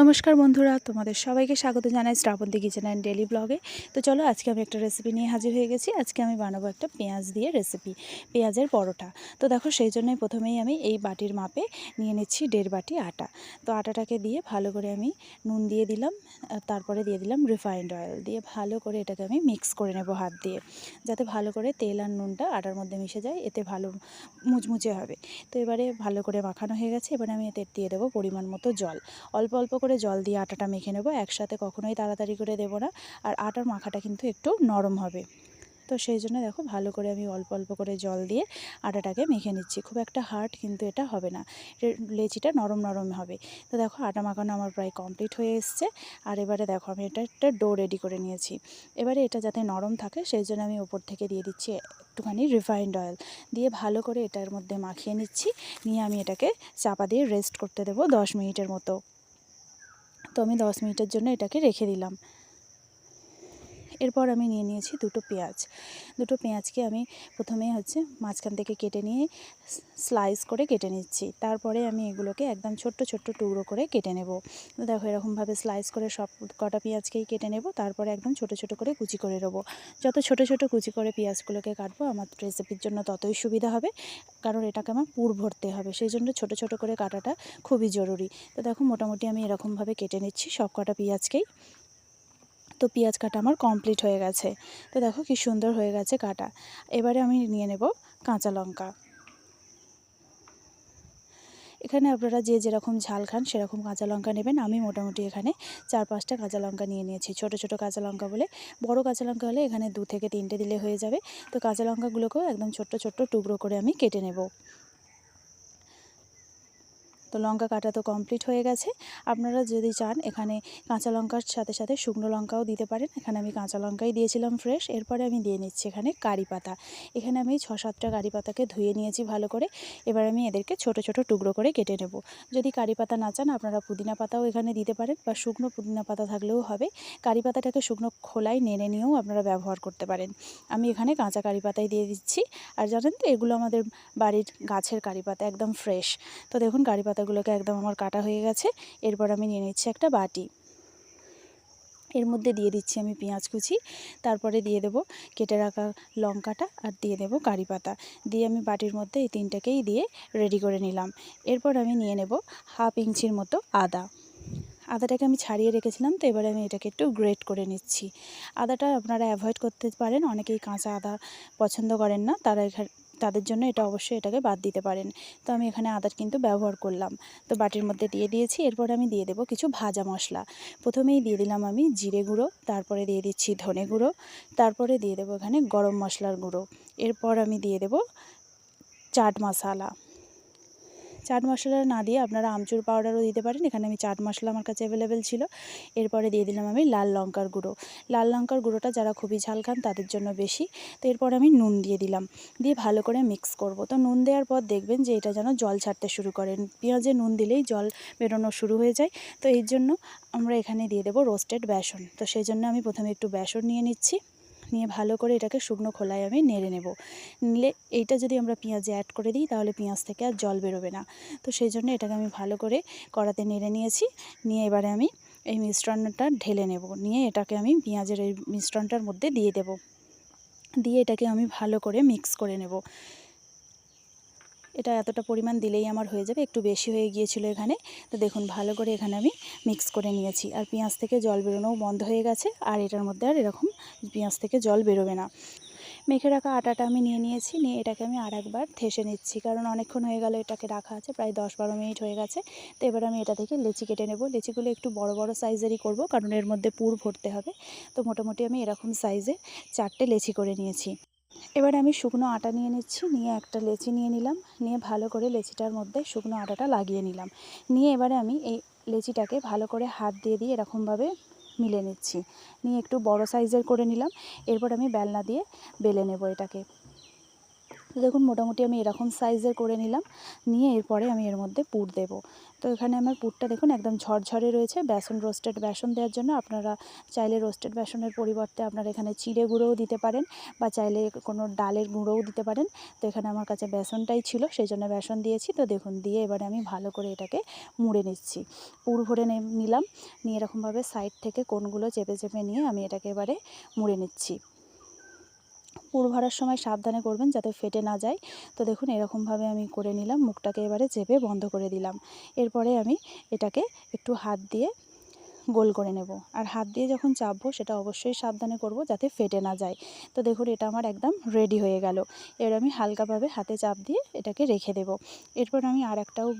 নমস্কার বন্ধুরা, তোমাদের সবাইকে স্বাগত জানাই শ্রাবন্তী কিচেন অ্যান্ড ডেলি ব্লগে তো চলো আজকে আমি একটা রেসিপি নিয়ে হাজির হয়ে গেছি। আজকে আমি বানাবো একটা পেঁয়াজ দিয়ে রেসিপি পেঁয়াজের পরোটা। তো দেখো, সেই জন্যই প্রথমেই আমি এই বাটির মাপে নিয়ে নিচ্ছি দেড় বাটি আটা। তো আটাটাকে দিয়ে ভালো করে আমি নুন দিয়ে দিলাম তারপরে দিয়ে দিলাম রিফাইন্ড অয়েল দিয়ে ভালো করে এটাকে আমি মিক্স করে নেব হাত দিয়ে, যাতে ভালো করে তেল আর নুনটা আটার মধ্যে মিশে যায়, এতে ভালো মুচমুচে হবে। তো এবারে ভালো করে মাখানো হয়ে গেছে, এবারে আমি এতে দিয়ে দেবো পরিমাণ মতো জল। অল্প অল্প করে জল দিয়ে আটাটা মেখে নেব। একসাথে কখনোই তাড়াতাড়ি করে দেবো না। আর আটার মাখাটা কিন্তু একটু নরম হবে। তো সেই জন্য দেখো ভালো করে আমি অল্প অল্প করে জল দিয়ে আটাটাকে মেখে নিচ্ছি। খুব একটা হার্ড কিন্তু এটা হবে না। লেচিটা নরম নরম হবে। তো দেখো আটা মাখানো আমার প্রায় কমপ্লিট হয়ে এসছে। আর এবারে দেখো আমি এটা একটা ডো রেডি করে নিয়েছি। এবারে এটা যাতে নরম থাকে সেই জন্য আমি ওপর থেকে দিয়ে দিচ্ছি একটুখানি রিফাইন্ড অয়েল। দিয়ে ভালো করে এটার মধ্যে মাখিয়ে নিচ্ছি। নিয়ে আমি এটাকে চাপা দিয়ে রেস্ট করতে দেবো দশ মিনিটের মতো। তো আমি দশ মিনিটের জন্য এটাকে রেখে দিলাম। এরপর আমি নিয়ে নিয়েছি দুটো পেঁয়াজ। দুটো পেঁয়াজকে আমি প্রথমে হচ্ছে মাঝখান থেকে কেটে নিয়ে স্লাইস করে কেটে নিচ্ছি। তারপরে আমি এগুলোকে একদম ছোট্ট ছোট্ট টুকরো করে কেটে নেব। দেখো এরকমভাবে স্লাইস করে সব কটা পেঁয়াজকেই কেটে নেব। তারপরে একদম ছোট ছোট করে কুচি করে নেব। যত ছোট ছোট কুচি করে পেঁয়াজগুলোকে কাটবো, আমার রেসিপির জন্য ততই সুবিধা হবে। কারণ এটাকে আমার পুর ভরতে হবে। সেই জন্য ছোট ছোট করে কাটাটা খুবই জরুরি। তো দেখো মোটামুটি আমি এরকমভাবে কেটে নিচ্ছি সব কটা পেঁয়াজকেই। তো পেঁয়াজ কাটা আমার কমপ্লিট হয়ে গেছে। তো দেখো কি সুন্দর হয়ে গেছে কাটা। এবারে আমি নিয়ে নেব কাঁচা লঙ্কা। এখানে আপনারা যে যেরকম ঝাল খান সেরকম কাঁচা লঙ্কা নেবেন। আমি মোটামুটি এখানে চার পাঁচটা কাঁচা লঙ্কা নিয়ে নিয়েছি। ছোট ছোট কাঁচা লঙ্কা বলে বড় কাঁচা লঙ্কা হলে এখানে দু থেকে তিনটে দিলে হয়ে যাবে। তো কাঁচা লঙ্কাগুলোকেও একদম ছোট্ট ছোট্ট টুকরো করে আমি কেটে নেব। তো লঙ্কা কাটা তো কমপ্লিট হয়ে গেছে। আপনারা যদি চান, এখানে কাঁচা লঙ্কার সাথে সাথে শুকনো লঙ্কাও দিতে পারেন। এখানে আমি কাঁচা লঙ্কাই দিয়েছিলাম ফ্রেশ এরপরে আমি দিয়ে নিচ্ছি এখানে কারি পাতা। এখানে আমি ছ সাতটা কারি পাতাকে ধুয়ে নিয়েছি ভালো করে। এবার আমি এদেরকে ছোট ছোট টুকরো করে কেটে নেব। যদি কারি পাতা না চান, আপনারা পুদিনা পাতাও এখানে দিতে পারেন বা শুকনো পুদিনা পাতা থাকলেও হবে। কারি পাতাটাকে শুকনো খোলায় নেড়ে নিয়েও আপনারা ব্যবহার করতে পারেন। আমি এখানে কাঁচা কারি পাতাই দিয়ে দিচ্ছি। আর জানেন তো, এগুলো আমাদের বাড়ির গাছের কারি পাতা, একদম ফ্রেশ তো দেখুন, কারি পাতাগুলোকে একদম আমার কাটা হয়ে গেছে। এরপর আমি নিয়ে নিচ্ছি একটা বাটি। এর মধ্যে দিয়ে দিচ্ছি আমি পেঁয়াজ কুচি, তারপরে দিয়ে দেব কেটে রাখা লঙ্কাটা আর দিয়ে দেব কারি পাতা। দিয়ে আমি বাটির মধ্যে এই তিনটাকেই দিয়ে রেডি করে নিলাম। এরপর আমি নিয়ে নেব হাফ ইঞ্চির মতো আদা। আদাটাকে আমি ছাড়িয়ে রেখেছিলাম, তো এবারে আমি এটাকে একটু গ্রেট করে নিচ্ছি। আদাটা আপনারা অ্যাভয়েড করতে পারেন, অনেকেই কাঁচা আদা পছন্দ করেন না, তারা তাদের জন্য এটা অবশ্যই এটাকে বাদ দিতে পারেন। তো আমি এখানে আদার কিন্তু ব্যবহার করলাম। তো বাটির মধ্যে দিয়ে দিয়েছি, এরপর আমি দিয়ে দেবো কিছু ভাজা মশলা। প্রথমেই দিয়ে দিলাম আমি জিরে গুঁড়ো, তারপরে দিয়ে দিচ্ছি ধনে গুঁড়ো, তারপরে দিয়ে দেবো এখানে গরম মশলার গুঁড়ো। এরপর আমি দিয়ে দেবো চাট মশলা। চাট মশলা না দিয়ে আপনারা আমচুর পাউডারও দিতে পারেন। এখানে আমি চাট মশলা আমার কাছে অ্যাভেলেবেল ছিল। এরপরে দিয়ে দিলাম আমি লাল লঙ্কার গুঁড়ো। লাল লঙ্কার গুঁড়োটা যারা খুবই ঝাল খান তাদের জন্য বেশি। তো এরপরে আমি নুন দিয়ে দিলাম। দিয়ে ভালো করে মিক্স করব। তো নুন দেওয়ার পর দেখবেন যে এটা যেন জল ছাড়তে শুরু করেন পেঁয়াজে নুন দিলেই জল বেরোনো শুরু হয়ে যায়। তো এই জন্য আমরা এখানে দিয়ে দেবো রোস্টেড বেসন। তো সেই জন্য আমি প্রথমে একটু বেসন নিয়ে নিচ্ছি। নিয়ে ভালো করে এটাকে শুকনো খোলায় আমি নেড়ে নেব। নিলে এইটা যদি আমরা পেঁয়াজে অ্যাড করে দিই, তাহলে পেঁয়াজ থেকে আর জল বেরোবে না। তো সেই জন্য এটাকে আমি ভালো করে কড়াতে নেড়ে নিয়েছি। নিয়ে এবারে আমি এই মিশ্রণটা ঢেলে নেব। নিয়ে এটাকে আমি পেঁয়াজের এই মিশ্রণটার মধ্যে দিয়ে দেব। দিয়ে এটাকে আমি ভালো করে মিক্স করে নেব। এটা এতটা পরিমাণ দিলেই আমার হয়ে যাবে, একটু বেশি হয়ে গিয়েছিল এখানে। তো দেখুন, ভালো করে এখানে আমি মিক্স করে নিয়েছি। আর পেঁয়াজ থেকে জল বেরোনোও বন্ধ হয়ে গেছে, আর এটার মধ্যে আর এরকম পেঁয়াজ থেকে জল বেরোবে না। মেখে রাখা আটাটা আমি নিয়ে নিয়েছি, নিয়ে এটাকে আমি আর একবার থেসে নিচ্ছি, কারণ অনেকক্ষণ হয়ে গেল এটাকে রাখা আছে, প্রায় দশ বারো মিনিট হয়ে গেছে। তো এবার আমি এটা থেকে লেচি কেটে নেব। লেচিগুলো একটু বড় বড় সাইজেরই করব, কারণ এর মধ্যে পুর ভরতে হবে। তো মোটামুটি আমি এরকম সাইজে চারটে লেচি করে নিয়েছি। এবার আমি শুকনো আটা নিয়ে নিচ্ছি, নিয়ে একটা লেচি নিয়ে নিলাম, নিয়ে ভালো করে লেচিটার মধ্যে শুকনো আটাটা লাগিয়ে নিলাম। নিয়ে এবারে আমি এই লেচিটাকে ভালো করে হাত দিয়ে দিয়ে এরকমভাবে মিলে নিচ্ছি। নিয়ে একটু বড় সাইজের করে নিলাম, এরপর আমি বেলনা দিয়ে বেলে নেব এটাকে। তো দেখুন, মোটামুটি আমি এরকম সাইজের করে নিলাম। নিয়ে এরপরে আমি এর মধ্যে পুর দেব। তো এখানে আমার পুরটা দেখুন, একদম ঝরঝরে রয়েছে। বেসন রোস্টেড বেসন দেওয়ার জন্য আপনারা চাইলে রোস্টেড বেসনের পরিবর্তে আপনারা এখানে চিড়ে গুঁড়োও দিতে পারেন বা চাইলে কোনো ডালের গুঁড়োও দিতে পারেন। তো এখানে আমার কাছে বেসনটাই ছিল, সেই জন্য বেসন দিয়েছি। তো দেখুন, দিয়ে এবারে আমি ভালো করে এটাকে মুড়ে নিচ্ছি। পুর ভরে নিলাম। নিয়ে এরকমভাবে সাইড থেকে কোনগুলো চেপে চেপে নিয়ে আমি এটাকে এবারে মুড়ে নিচ্ছি। পুর ভরার সময় সাবধানে করবেন যাতে ফেটে না যায়। তো দেখুন, এরকমভাবে আমি করে নিলাম, মুখটাকে এবারে চেপে বন্ধ করে দিলাম। এরপরে আমি এটাকে একটু হাত দিয়ে গোল করে নেব। আর হাত দিয়ে যখন চাপবো, সেটা অবশ্যই সাবধানে করব যাতে ফেটে না যায়। তো দেখুন, এটা আমার একদম রেডি হয়ে গেল। এবার আমি হালকাভাবে হাতে চাপ দিয়ে এটাকে রেখে দেব। এরপর আমি আর একটাও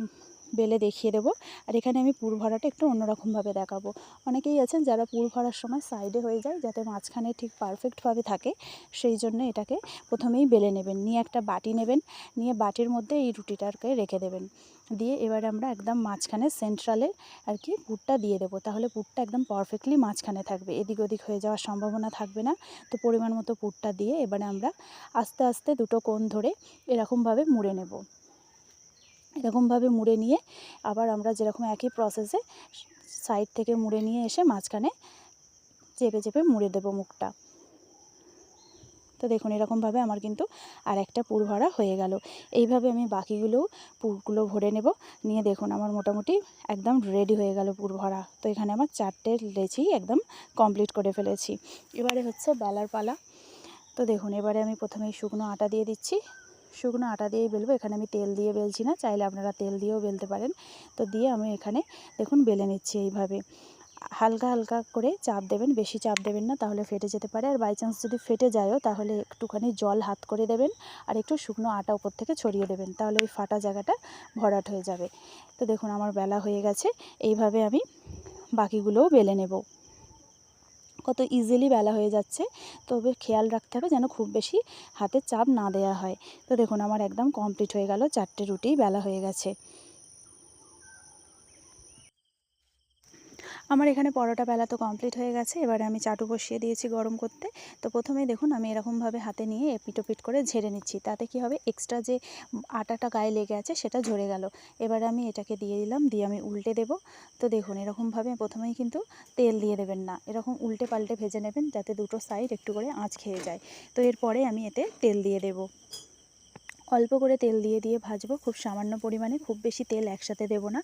বেলে দেখিয়ে দেবো। আর এখানে আমি পুর ভরাটা একটু অন্যরকমভাবে দেখাবো। অনেকেই আছেন যারা পুর ভরার সময় সাইডে হয়ে যায় যাতে মাঝখানে ঠিক পারফেক্টভাবে থাকে, সেই জন্য এটাকে প্রথমেই বেলে নেবেন। নিয়ে একটা বাটি নেবেন, নিয়ে বাটির মধ্যে এই রুটিটাকে রেখে দেবেন। দিয়ে এবারে আমরা একদম মাঝখানে সেন্ট্রালে আর কি পুরটা দিয়ে দেবো। তাহলে পুরটা একদম পারফেক্টলি মাঝখানে থাকবে। এদিক ওদিক হয়ে যাওয়ার সম্ভাবনা থাকবে না। তো পরিমাণ মতো পুরটা দিয়ে এবারে আমরা আস্তে আস্তে দুটো কোণ ধরে এরকমভাবে মুড়ে নেব। এরকমভাবে মুড়ে নিয়ে আবার আমরা যেরকম একই প্রসেসে সাইড থেকে মুড়ে নিয়ে এসে মাঝখানে চেপে চেপে মুড়ে দেবো মুখটা। তো দেখুন, এরকমভাবে আমার কিন্তু আর একটা পুর ভরা হয়ে গেল। এইভাবে আমি বাকিগুলোও পুরগুলো ভরে নেব। নিয়ে দেখুন, আমার মোটামুটি একদম রেডি হয়ে গেল পুর ভরা। তো এখানে আমার চারটে লেচি একদম কমপ্লিট করে ফেলেছি। এবারে হচ্ছে বেলার পালা। তো দেখুন, এবারে আমি প্রথমেই শুকনো আটা দিয়ে দিচ্ছি। শুকনো আটা দিয়েই বেলবো। এখানে আমি তেল দিয়ে বেলছি না, চাইলে আপনারা তেল দিয়েও বেলতে পারেন। তো দিয়ে আমি এখানে দেখুন বেলে নিচ্ছি এইভাবে। হালকা হালকা করে চাপ দেবেন, বেশি চাপ দেবেন না, তাহলে ফেটে যেতে পারে। আর বাই চান্স যদি ফেটে যায়ও, তাহলে একটুখানি জল হাত করে দেবেন আর একটু শুকনো আটা উপর থেকে ছড়িয়ে দেবেন, তাহলে ওই ফাটা জায়গাটা ভরাট হয়ে যাবে। তো দেখুন আমার বেলা হয়ে গেছে, এইভাবে আমি বাকিগুলোও বেলে নেব। কত ইজিলি বেলা হয়ে যাচ্ছে। তবে খেয়াল রাখতে হবে যেন খুব বেশি হাতে চাপ না দেওয়া হয়। তো দেখুন, আমার একদম কমপ্লিট হয়ে গেল, চারটে রুটি বেলা হয়ে গেছে। আমার এখানে পরোটা বেলা তো কমপ্লিট হয়ে গেছে। এবারে আমি চাটু বসিয়ে দিয়েছি গরম করতে। তো প্রথমে দেখুন, আমি এরকমভাবে হাতে নিয়ে এপিট ওপিট করে ঝেড়ে নিচ্ছি। তাতে কি হবে? এক্সট্রা যে আটাটা গায়ে লেগে আছে, সেটা ঝরে গেল। এবারে আমি এটাকে দিয়ে দিলাম, দিয়ে আমি উল্টে দেব। তো দেখুন, এরকমভাবে প্রথমেই কিন্তু তেল দিয়ে দেবেন না। এরকম উল্টে পাল্টে ভেজে নেবেন, যাতে দুটো সাইড একটু করে আঁচ খেয়ে যায়। তো এরপরে আমি এতে তেল দিয়ে দেব। অল্প করে তেল দিয়ে দিয়ে ভাজবো। খুব সামান্য পরিমাণে, খুব বেশি তেল একসাথে দেব না।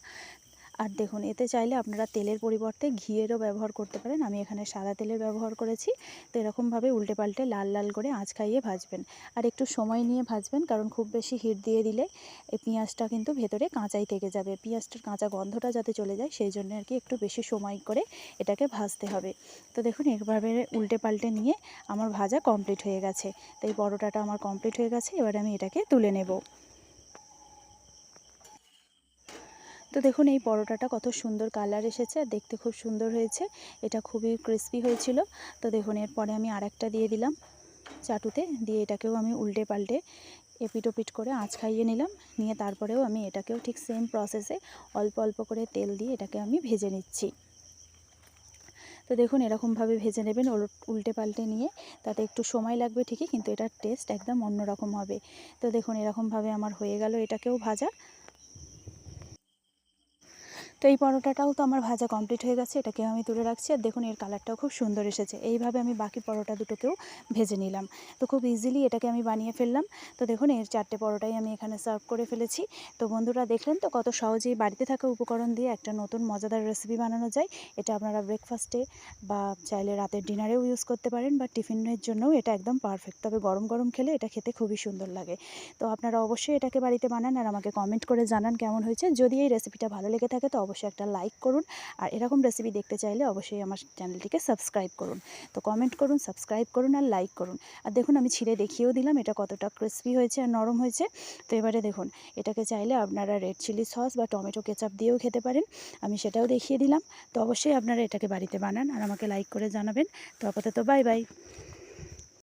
আর দেখুন, এতে চাইলে আপনারা তেলের পরিবর্তে ঘিয়েরও ব্যবহার করতে পারেন। আমি এখানে সাদা তেলের ব্যবহার করেছি। তো এরকমভাবে উল্টে পাল্টে লাল লাল করে আঁচ খাইয়ে ভাজবেন। আর একটু সময় নিয়ে ভাজবেন, কারণ খুব বেশি হিট দিয়ে দিলে এই পেঁয়াজটা কিন্তু ভেতরে কাঁচাই থেকে যাবে। পেঁয়াজটার কাঁচা গন্ধটা যাতে চলে যায়, সেই জন্য আর কি একটু বেশি সময় করে এটাকে ভাজতে হবে। তো দেখুন, এভাবে উল্টে পাল্টে নিয়ে আমার ভাজা কমপ্লিট হয়ে গেছে। তো এই পরোটাটা আমার কমপ্লিট হয়ে গেছে। এবার আমি এটাকে তুলে নেব। তো দেখুন, এই পরোটাটা কত সুন্দর কালার এসেছে আর দেখতে খুব সুন্দর হয়েছে। এটা খুবই ক্রিস্পি হয়েছিল। তো দেখুন, এরপরে আমি আর দিয়ে দিলাম চাটুতে, দিয়ে এটাকেও আমি উল্টে পাল্টে এপিট ওপিট করে আঁচ খাইয়ে নিলাম। নিয়ে তারপরেও আমি এটাকেও ঠিক সেম প্রসেসে অল্প অল্প করে তেল দিয়ে এটাকে আমি ভেজে নিচ্ছি। তো দেখুন, এরকমভাবে ভেজে নেবেন উল্টে পাল্টে নিয়ে। তাতে একটু সময় লাগবে ঠিকই, কিন্তু এটার টেস্ট একদম অন্যরকম হবে। তো দেখুন, এরকমভাবে আমার হয়ে গেল এটাকেও ভাজা। তো এই পরোটাটাও তো আমার ভাজা কমপ্লিট হয়ে গেছে এটাকে আমি তুলে রাখছি। আর দেখুন, এর কালারটাও খুব সুন্দর এসেছে। এইভাবে আমি বাকি পরোটা দুটোকেও ভেজে নিলাম। তো খুব ইজিলি এটাকে আমি বানিয়ে ফেললাম। তো দেখুন, এর চারটে পরোটাই আমি এখানে সার্ভ করে ফেলেছি। তো বন্ধুরা, দেখলেন তো কত সহজেই বাড়িতে থাকা উপকরণ দিয়ে একটা নতুন মজাদার রেসিপি বানানো যায়। এটা আপনারা ব্রেকফাস্টে বা চাইলে রাতের ডিনারেও ইউজ করতে পারেন বা টিফিনের জন্যও এটা একদম পারফেক্ট তবে গরম গরম খেলে এটা খেতে খুবই সুন্দর লাগে। তো আপনারা অবশ্যই এটাকে বাড়িতে বানান আর আমাকে কমেন্ট করে জানান কেমন হয়েছে। যদি এই রেসিপিটা ভালো লেগে থাকে তো অবশ্যই একটা লাইক করুন। আর এরকম রেসিপি দেখতে চাইলে অবশ্যই আমার চ্যানেলটিকে সাবস্ক্রাইব করুন। তো কমেন্ট করুন সাবস্ক্রাইব করুন আর লাইক করুন। আর দেখুন, আমি ছিঁড়ে দেখিয়েও দিলাম, এটা কতটা ক্রিসপি হয়েছে আর নরম হয়েছে। তো এবারে দেখুন, এটাকে চাইলে আপনারা রেড চিলি সস বা টমেটো কেচাপ দিয়েও খেতে পারেন। আমি সেটাও দেখিয়ে দিলাম। তো অবশ্যই আপনারা এটাকে বাড়িতে বানান আর আমাকে লাইক করে জানাবেন। তো আপাতত বাই বাই